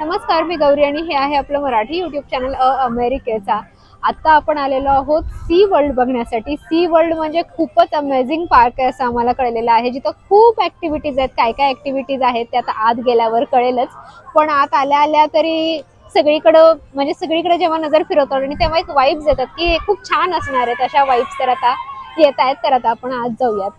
नमस्कार मी गौरी आणि हे आहे आपलं मराठी युट्यूब चॅनल अ अमेरिकेचा. आता आपण आलेलो आहोत सी वर्ल्ड बघण्यासाठी. सी वर्ल्ड म्हणजे खूपच अमेझिंग पार्क आहे असं आम्हाला कळलेलं आहे. जिथं खूप ऍक्टिव्हिटीज आहेत काय काय ऍक्टिव्हिटीज आहेत त्या आता आत गेल्यावर कळेलच. पण आत आल्या आल्या तरी सगळीकडं म्हणजे सगळीकडे जेव्हा नजर फिरवतो आणि तेव्हा एक वाईब्स येतात की हे खूप छान असणार आहेत. अशा वाईब्स तर आता येत आहेत. तर आता आपण आज जाऊयात.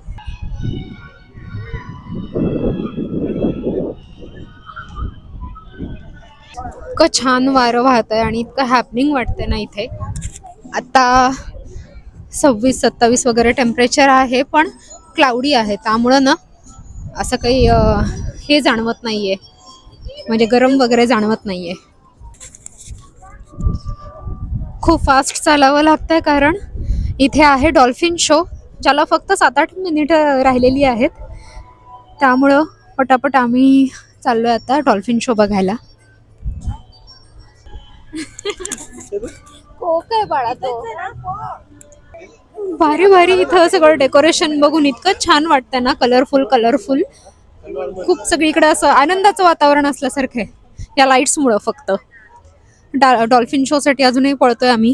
इतकं छान वारं वाहत आहे आणि इतकं हॅपनिंग वाटतंय ना इथे. आता सव्वीस सत्तावीस वगैरे टेम्परेचर आहे पण क्लाउडी आहे. त्यामुळं ना असं काही हे जाणवत नाही आहे म्हणजे गरम वगैरे जाणवत नाही आहे खूप फास्ट चालावं लागतंय कारण इथे आहे डॉल्फिन शो ज्याला फक्त सात आठ मिनिटं राहिलेली आहेत. त्यामुळं पटापट आम्ही चाललो आहे आता डॉल्फिन शो बघायला. कोक आहे बाळा तो. भारी भारी. इथं सगळं डेकोरेशन बघून इतकं छान वाटतंय ना कलरफुल कलरफुल खूप सगळीकडे असं आनंदाचं वातावरण असल्यासारखं आहे. या लाईट्समुळं फक्त. डा डॉल्फिन शोसाठी अजूनही पळतोय आम्ही.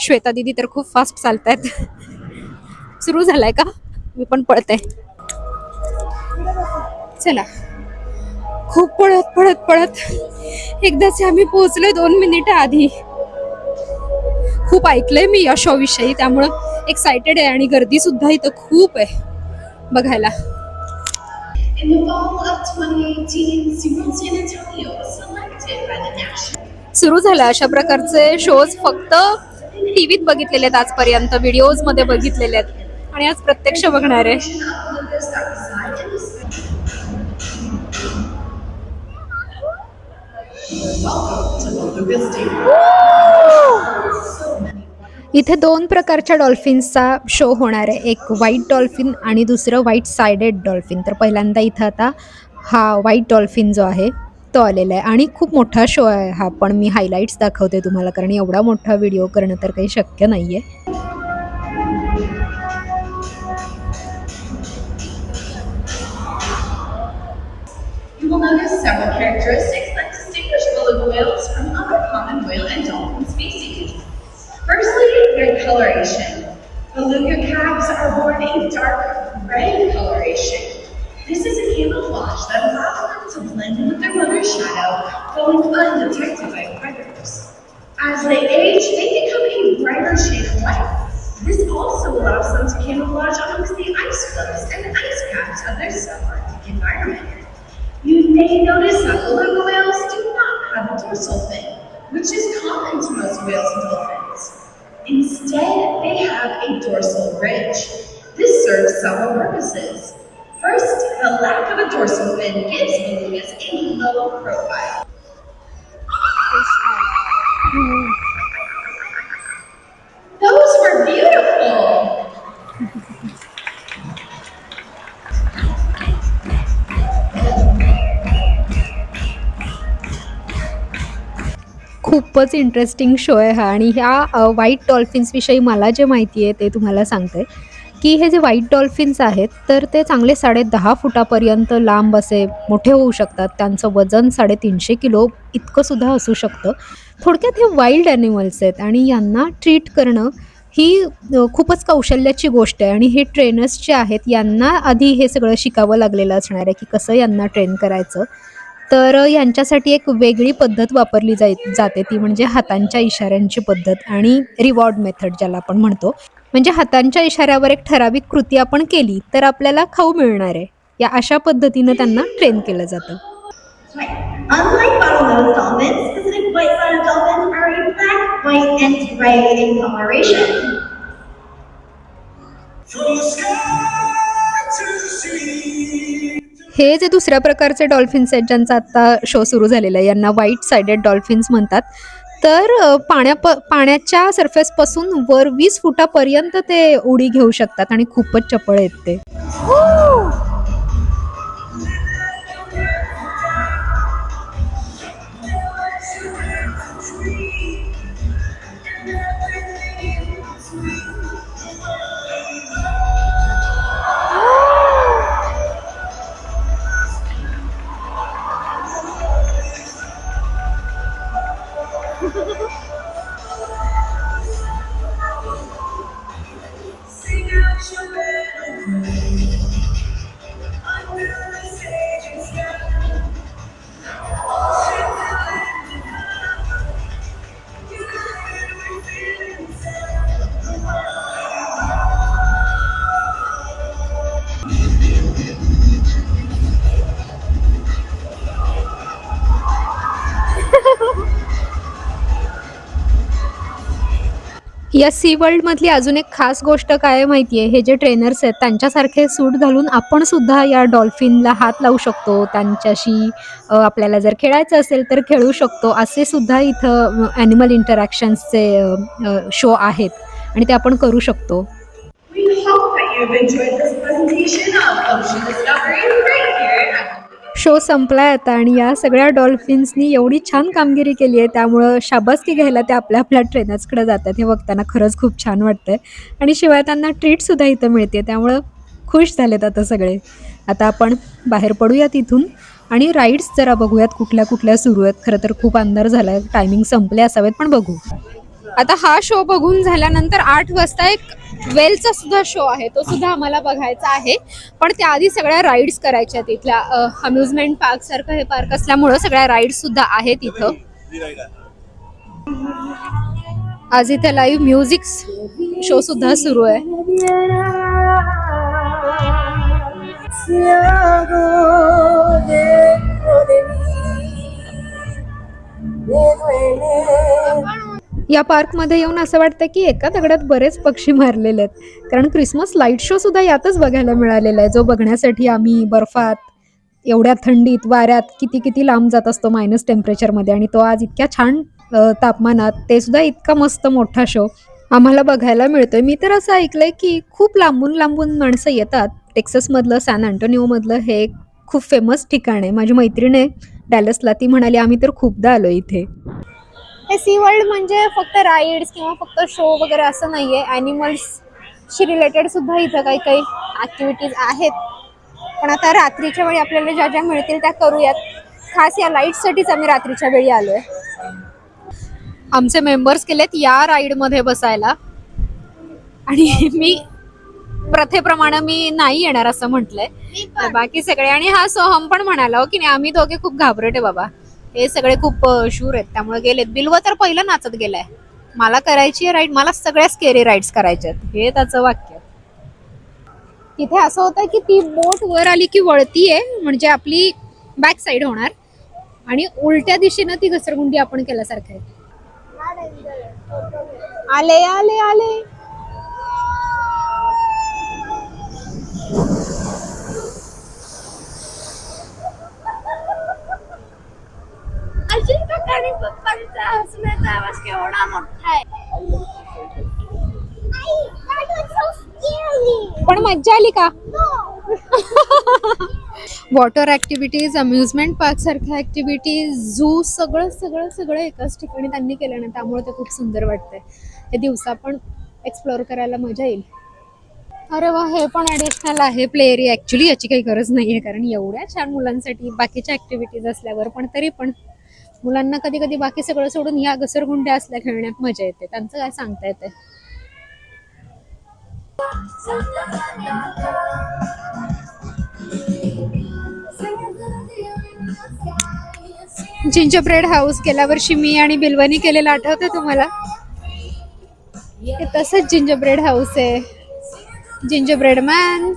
श्वेता दिदी तर खूप फास्ट चालतायत. सुरू झालाय का? मी पण पळते. चला. खूप पळत पळत पळत. एकदाच आम्ही पोहोचलोय दोन मिनिटं आधी. खूप ऐकलंय मी या शोविषयी त्यामुळं एक्सायटेड आहे आणि गर्दी सुद्धा इथं खूप आहे बघायला. सुरू झाला अशा प्रकारचे शोज फक्त टीव्हीत बघितलेले आहेत आजपर्यंत व्हिडिओजमध्ये बघितलेले आहेत. आणि आज प्रत्यक्ष बघणार आहे. इथे दोन प्रकारच्या डॉल्फिन्सचा शो होणार आहे. एक व्हाईट डॉल्फिन आणि दुसरं व्हाईट सायडेड डॉल्फिन तर पहिल्यांदा इथं आता हा व्हाईट डॉल्फिन जो आहे तो आलेला आहे. आणि खूप मोठा शो आहे हा पण. मी हायलाईट्स दाखवते तुम्हाला कारण एवढा मोठा व्हिडिओ करणं तर काही शक्य नाही आहे You will notice several characteristics beluga whales from other common whale and dolphin species. Firstly, their coloration. Beluga calves are born a dark gray coloration. This is a camouflage that allows them to blend in with their mother's shadow, going undetected by predators. As they age, they become a brighter shade of white. This also allows them to camouflage amongst the ice floes and ice caps of their subarctic environment. You may notice that beluga whales do not have a dorsal fin, which is common to most whales and dolphins. Instead, they have a dorsal ridge. This serves several purposes. First, the lack of a dorsal fin gives belugas a low profile. Um, खूपच interesting show आहे हा. आणि ह्या white डॉल्फिन्सविषयी मला जे माहिती आहे ते तुम्हाला सांगते. की हे जे व्हाईट डॉल्फिन्स आहेत तर ते चांगले साडे दहा फुटापर्यंत लांब असे मोठे होऊ शकतात. त्यांचं वजन साडेतीनशे किलो इतकं सुद्धा असू शकतं. थोडक्यात हे वाईल्ड ॲनिमल्स आहेत आणि यांना ट्रीट करणं ही खूपच कौशल्याची गोष्ट आहे. आणि हे ट्रेनर्स जे आहेत यांना आधी हे सगळं शिकावं लागलेलं असणार आहे की कसं यांना ट्रेन करायचं. तर यांच्यासाठी एक वेगळी पद्धत वापरली जाय जाते ती म्हणजे हातांच्या इशाऱ्यांची पद्धत आणि रिवॉर्ड मेथड ज्याला आपण म्हणतो म्हणजे हातांच्या इशाऱ्यावर एक ठराविक कृती आपण केली तर आपल्याला खाऊ मिळणार आहे या अशा पद्धतीनं त्यांना ट्रेन केलं जातं. Unlike bottlenose dolphins, Pacific white-spotted dolphins are a black, white, and gray in coloration. हे जे दुसऱ्या प्रकारचे डॉल्फिन्स आहेत ज्यांचा आत्ता शो सुरू झालेला आहे यांना व्हाईट सायडेड डॉल्फिन्स म्हणतात. तर पाण्या प पाण्याच्या सरफेसपासून वर वीस फुटापर्यंत ते उडी घेऊ शकतात आणि खूपच चपळ आहेत ते. या सी वर्ल्डमधली अजून एक खास गोष्ट काय माहिती आहे हे जे ट्रेनर्स आहेत त्यांच्यासारखे सूट घालून आपण सुद्धा या डॉल्फिनला हात लावू शकतो. त्यांच्याशी आपल्याला जर खेळायचं असेल तर खेळू शकतो. असे सुद्धा इथं ॲनिमल इंटरॅक्शन्सचे शो आहेत. आणि ते आपण करू शकतो. शो संपलाय आता आणि या सगळ्या डॉल्फिन्सनी एवढी छान कामगिरी केली आहे त्यामुळं शाबासकी घ्यायला ते आपल्या आपल्या ट्रेनर्सकडे जातात. हे बघताना खरंच खूप छान वाटतंय. आणि शिवाय त्यांना ट्रीटसुद्धा इथं मिळते त्यामुळं खुश झालेत आता सगळे. आता आपण बाहेर पडूयात इथून आणि राईड्स जरा बघूयात कुठल्या कुठल्या सुरू आहेत. खरं तर खूप अंधार झाला आहे टायमिंग संपले असावेत पण बघू. आता हा शो बघून झाल्यानंतर आठ वाजता एक वेलचा सुद्धा शो आहे. तो सुद्धा आम्हाला बघायचा आहे. पण त्याआधी सगळ्या राईड्स करायच्या आहेत इथल्या. अम्युजमेंट पार्क सारखं हे पार्क असल्यामुळं सगळ्या राईड्स सुद्धा आहेत इथं. आज इथे लाईव्ह म्युझिक शो सुद्धा सुरू आहे. या पार्कमध्ये येऊन असं वाटतं की एका दगडात बरेच पक्षी मारलेले आहेत. कारण क्रिसमस लाइट शो सुद्धा यातच बघायला मिळालेला आहे. जो बघण्यासाठी आम्ही बर्फात एवढ्या थंडीत वाऱ्यात किती किती लांब जात असतो मायनस टेम्परेचरमध्ये आणि तो आज इतक्या छान तापमानात ते सुद्धा इतका मस्त मोठा शो आम्हाला बघायला मिळतोय. मी तर असं ऐकलंय की खूप लांबून लांबून माणसं येतात. टेक्ससमधलं सॅन अँटोनिओमधलं हे एक खूप फेमस ठिकाण आहे. माझी मैत्रीण आहे डॅलसला ती म्हणाली आम्ही तर खूपदा आलो इथे. हे सी वर्ल्ड म्हणजे फक्त राईड्स किंवा फक्त शो वगैरे असं नाही आहे ॲनिमल्सशी रिलेटेड सुद्धा इथं काही काही ॲक्टिव्हिटीज आहेत. पण आता रात्रीच्या वेळी आपल्याला ज्या ज्या मिळतील त्या करूयात. खास या लाईटसाठीच आम्ही रात्रीच्या वेळी आलो आहे आमचे मेंबर्स केलेत या राईडमध्ये बसायला. आणि मी प्रथेप्रमाणे मी नाही येणार असं म्हटलंय. बाकी सगळे आणि हा सोहम पण म्हणाला हो की नाही आम्ही दोघे खूप घाबरटे बाबा. हे सगळे खूप शूर आहेत. त्यामुळे गेलेत. बिल्व तर पहिलं नाचत गेलाय. मला करायची आहे राईड मला सगळ्या स्केरी राईड्स करायच्या हे त्याचं वाक्य तिथे असं होतं की ती बोट वर आली की वळतीये म्हणजे आपली बॅक साईड होणार. आणि उलट्या दिशेनं ती घसरगुंडी आपण केल्यासारखं आहे. आले आले आले अजिंठा आणि पप्पांचा हसण्याचा आवाज केवढा मोठा आहे आली का? वॉटर ऍक्टिव्हिटीज अम्युजमेंट पार्क सारख्या ऍक्टिव्हिटीज झू सगळं सगळं सगळं एकाच ठिकाणी त्यांनी केलं ना त्यामुळे ते खूप सुंदर वाटतंय. हे दिवसा पण एक्सप्लोअर करायला मजा येईल. अरे वा हे पण ॲडिशनल आहे प्ले एरिया ॲक्च्युली याची काही गरज नाही आहे कारण एवढ्या छान मुलांसाठी बाकीच्या ॲक्टिव्हिटीज असल्यावर पण तरी पण मुलांना कधी कधी बाकी सगळं सोडून ह्या घसरगुंड्या असल्या खेळण्यात मजा येते. त्यांचं काय सांगता येते जिंजर ब्रेड हाऊस गेल्या वर्षी मी आणि बिल्वनी केलेलं आठवतं तुम्हाला? हे तसंच जिंजर ब्रेड हाऊस आहे. Ginger bread man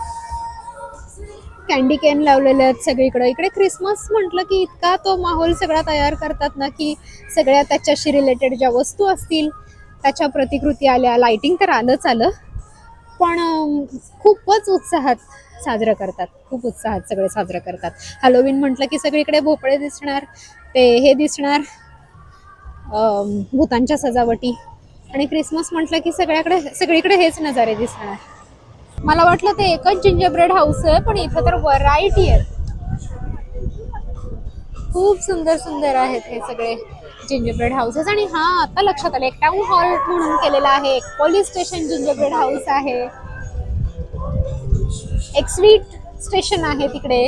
candy cane लावलेले आहेत सगळीकडे. इकडे क्रिसमस म्हटलं की इतका तो माहोल सगळा तयार करतात ना की सगळ्या त्याच्याशी रिलेटेड ज्या वस्तू असतील त्याच्या प्रतिकृती आल्या. लाइटिंग तर आलंच आलं. पण खूपच उत्साहात साजरं करतात. खूप उत्साहात सगळे साजरं करतात. हॅलोविन म्हटलं की सगळीकडे भोपळे दिसणार ते हे दिसणार भूतांच्या सजावटी. आणि क्रिसमस म्हटलं की सगळ्याकडे सगळीकडे हेच नजारे दिसणार. मला वाटलं ते एकच जिंजर ब्रेड हाऊस आहे पण इथं तर व्हरायटी आहेत. खूप सुंदर सुंदर आहेत हे सगळे. जिंजरब्रेड हाऊसेस आणि हा आता लक्षात आलं एक टाउन हॉल म्हणून केलेला आहे एक पोलीस स्टेशन जिंजरब्रेड हाऊस आहे. एक स्वीट स्टेशन आहे तिकडे.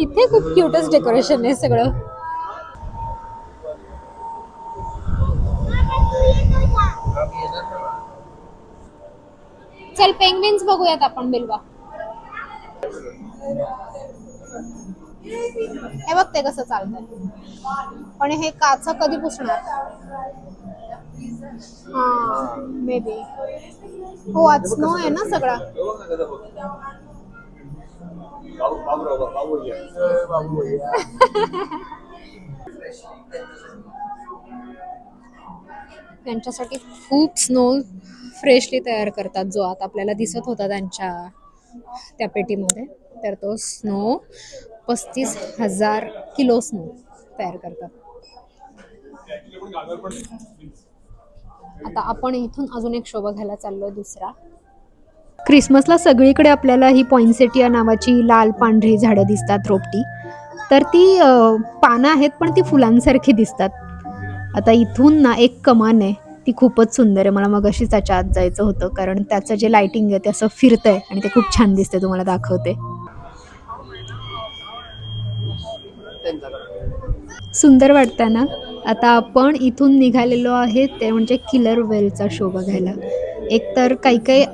इथे खूप क्यूटच डेकोरेशन आहे सगळं. चल पेंग्विन्स बघूयात आपण बिलवा. हे बघ ते कसं चालतंय. पण हे काचा कधी पुसणार? हा मे बी हो आज स्नो आहे ना सगळा. त्यांच्यासाठी खूप स्नो फ्रेशली तयार करतात जो आता आपल्याला दिसत होता त्यांच्या त्या पेटीमध्ये. तर तो स्नो पस्तीस हजार किलो स्नो तयार करतात. आता आपण इथून अजून एक शो बघायला चाललोय दुसरा. क्रिसमसला सगळीकडे आपल्याला ही पॉइंटसेटिया नावाची लाल पांढरी झाडं दिसतात रोपटी. तर ती पानं आहेत पण ती फुलांसारखी दिसतात. आता इथून ना एक कमान आहे. ती खूपच सुंदर आहे. मला मग अशीच त्याच्या आत जायचं होतं कारण त्याचं जे लाइटिंग आहे ते असं फिरतंय आणि ते खूप छान दिसते तुम्हाला दाखवते. सुंदर वाटतं ना? आता आपण इथून निघालेलो आहे ते म्हणजे किलर वेलचा शो बघायला एकतर काही काही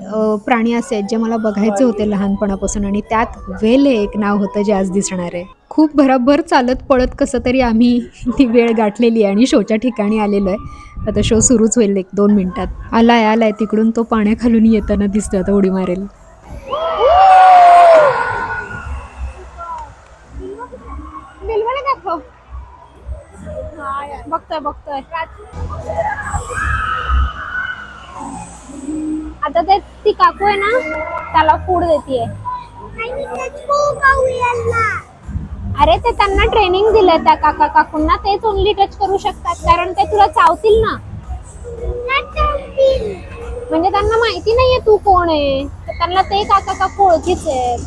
प्राणी असे आहेत जे मला बघायचे होते लहानपणापासून आणि त्यात वेल हे एक नाव होतं जे आज दिसणार आहे. खूप भराभर चालत पळत कसं तरी आम्ही ती वेळ गाठलेली आहे आणि शोच्या ठिकाणी आलेलो आहे. आता शो सुरूच होईल एक दोन मिनटात. आलाय आलाय. तिकडून तो पाण्याखालून येताना दिसतो आता उडी मारेल. बघतोय बघतोय. आता ते ती काकू आहे ना त्याला फूड देतीये. अरे ते त्यांना ट्रेनिंग दिलंय त्या काका काकूंना. तेच ओनली टच करू शकतात कारण ते तुला चावतील ना. म्हणजे त्यांना माहिती नाहीये तू कोण आहे. त्यांना ते काका काकू ओळखीचे आहेत.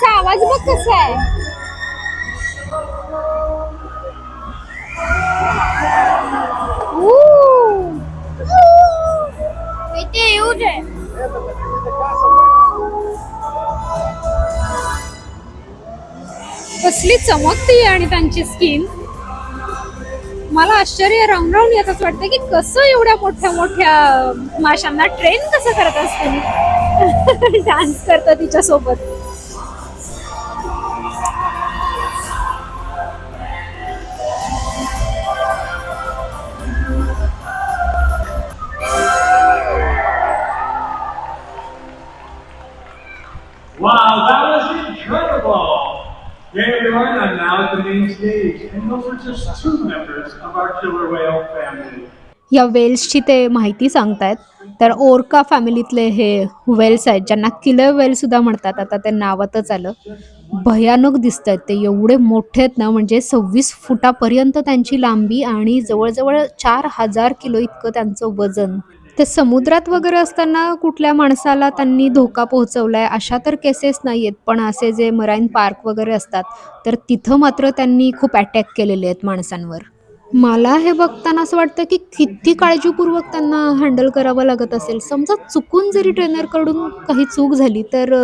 त्याचा आवाज बघ कसा आहे. कसली चमकती आणि त्यांची स्किन मला आश्चर्य राहून राहून येतच वाटतं की कसं एवढ्या मोठ्या मोठ्या माशांना ट्रेन कसं करत असते डान्स करतं तिच्या या वेल्सची ते माहिती सांगतायत. तर ओरका फॅमिलीतले हे वेल्स आहेत ज्यांना किलर वेल सुद्धा म्हणतात. आता ते नावातच आलं. भयानक दिसत आहेत ते. एवढे मोठे आहेत ना म्हणजे सव्वीस फुटापर्यंत त्यांची लांबी आणि जवळजवळ चार हजार किलो इतकं त्यांचं वजन. ते समुद्रात वगैरे असताना कुठल्या माणसाला त्यांनी धोका पोहोचवलाय? अशा तर केसेस नाही आहेत पण असे जे मराईन पार्क वगैरे असतात तर तिथं मात्र त्यांनी खूप अटॅक केलेले आहेत माणसांवर. मला हे बघताना असं वाटतं की किती काळजीपूर्वक त्यांना हँडल करावं लागत असेल. समजा चुकून जरी ट्रेनरकडून काही चूक झाली तर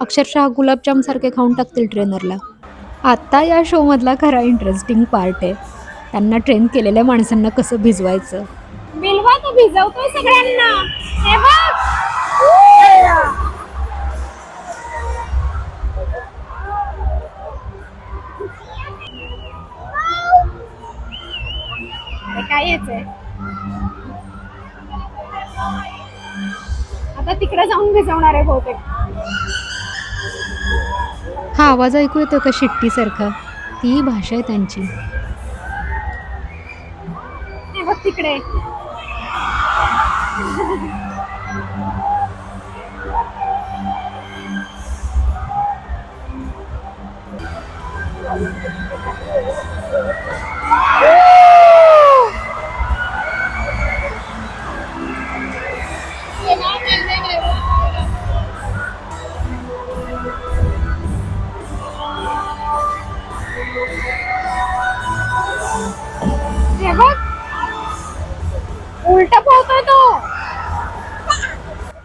अक्षरशः गुलाबजाम सारखे खाऊन टाकतील ट्रेनरला आत्ता या शोमधला खरा इंटरेस्टिंग पार्ट आहे. त्यांना ट्रेन केलेल्या माणसांना कसं भिजवायचं? बिलवा तो भिजवतोय सगळ्यांना. हे बघ. हे काय यायचंय आता तिकडे जाऊन भिजवणार आहे बहुतेक. हा आवाज ऐकू येतो का शिट्टीसारखा? ती भाषा आहे त्यांची. हे बघ तिकडे. Thank you.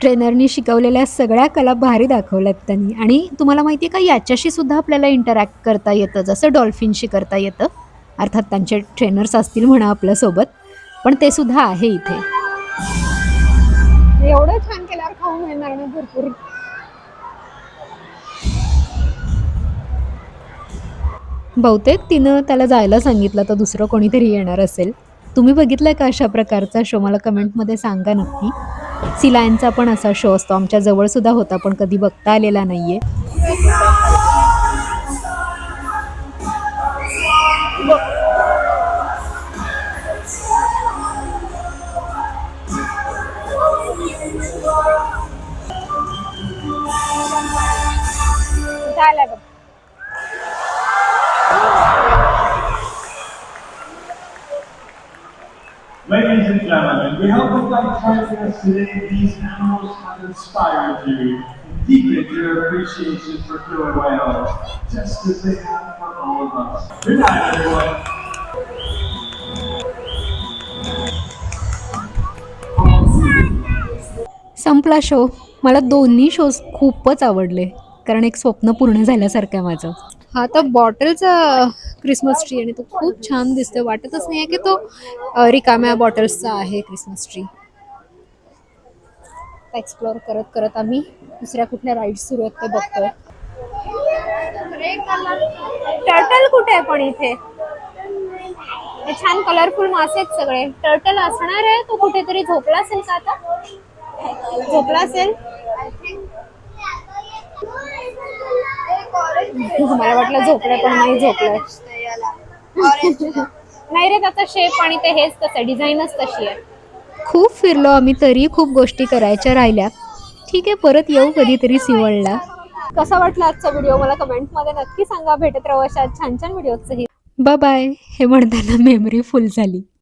ट्रेनरनी शिकवलेल्या सगळ्या कला भारी दाखवल्यात त्यांनी. आणि तुम्हाला माहिती आहे का याच्याशी सुद्धा आपल्याला इंटरॅक्ट करता येतं जसं डॉल्फिनशी करता येतं. अर्थात त्यांचे ट्रेनर्स असतील म्हणा आपल्यासोबत पण ते सुद्धा आहे इथे. एवढं छान केल्यावर खाऊ मिळणार ना भरपूर. बहुतेक तिनं त्याला जायला सांगितलं तर दुसरं कोणीतरी येणार असेल. तुम्ही बघितलं का अशा प्रकारचा शो मला कमेंटमध्ये सांगा नक्की. सिलायनचा पण असा शो असतो. आमच्या जवळसुद्धा होता पण कधी बघता आलेला नाही आहे झालं Ladies and gentlemen, we hope that by joining us today, these animals have inspired you and deepened your appreciation for killer whales, just as they have for all of us. Good night, everyone. संपला show मला दोन्ही shows खूपच आवडले कारण एक स्वप्न पूर्ण झाल्यासारखं आहे माझं हा तर बॉटलचा क्रिसमस ट्री आणि तो खूप छान दिसतोय. वाटतच नाही आहे की तो रिकाम्या बॉटल्सचा आहे क्रिसमस ट्री एक्सप्लोअर करत करत आम्ही दुसऱ्या कुठल्या राईड्स सुरू आहेत ते बघतोय. टर्टल कुठे आहे पण इथे? छान कलरफुल मासे आहेत सगळे. टर्टल असणार आहे तो कुठेतरी झोपला असेल का आता? झोपला असेल? मला वाटलं झोपलंय पण नाही झोपलंय नाही रे त्याचा शेप आणि ते हेच तसं डिझाईनच तशी आहे. खूप फिरलो आम्ही तरी खूप गोष्टी करायच्या राहिल्या. ठीक आहे परत येऊ कधीतरी सिवळला. कसा वाटला आजचा व्हिडिओ मला कमेंटमध्ये नक्की सांगा. भेटत राहू अशा छान छान व्हिडिओचंही बाय बाय हे म्हणताना मेमरी फुल झाली.